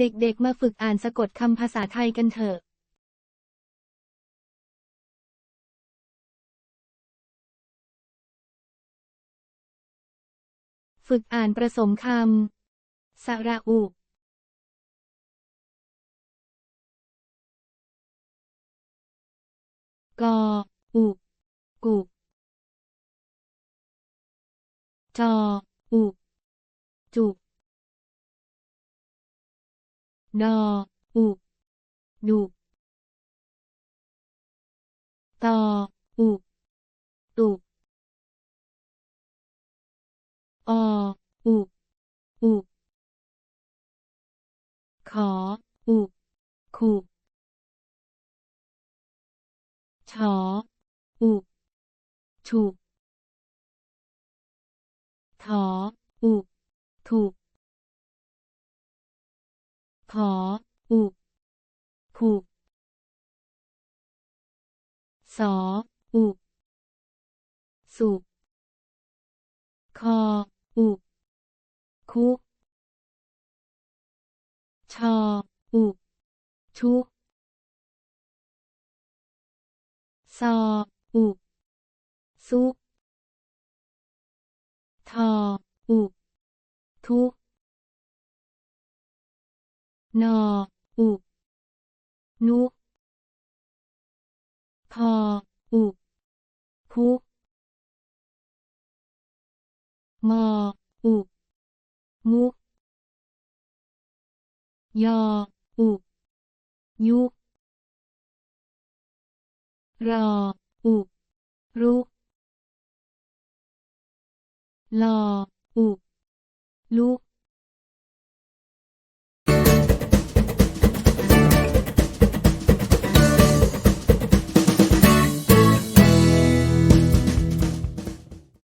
เด็กๆ มาฝึกอ่านสะกดคำภาษาไทยกันเถอะฝึกอ่านผสมคำ สระอุ กอ อุ กุ จอ อุ จุ ดอ อุดุตอ อุตุออุอุขอ อุขุชอ อุฉุถอ อุถุ ขอ อุผุสออุสุคอ อุคุชอ อุชุซออุซุทอ อุ ทุ นอ อุ นุพออุพุมอ อุ มุยอ อุ ยุรอ อุ รุลอ อุ ลุ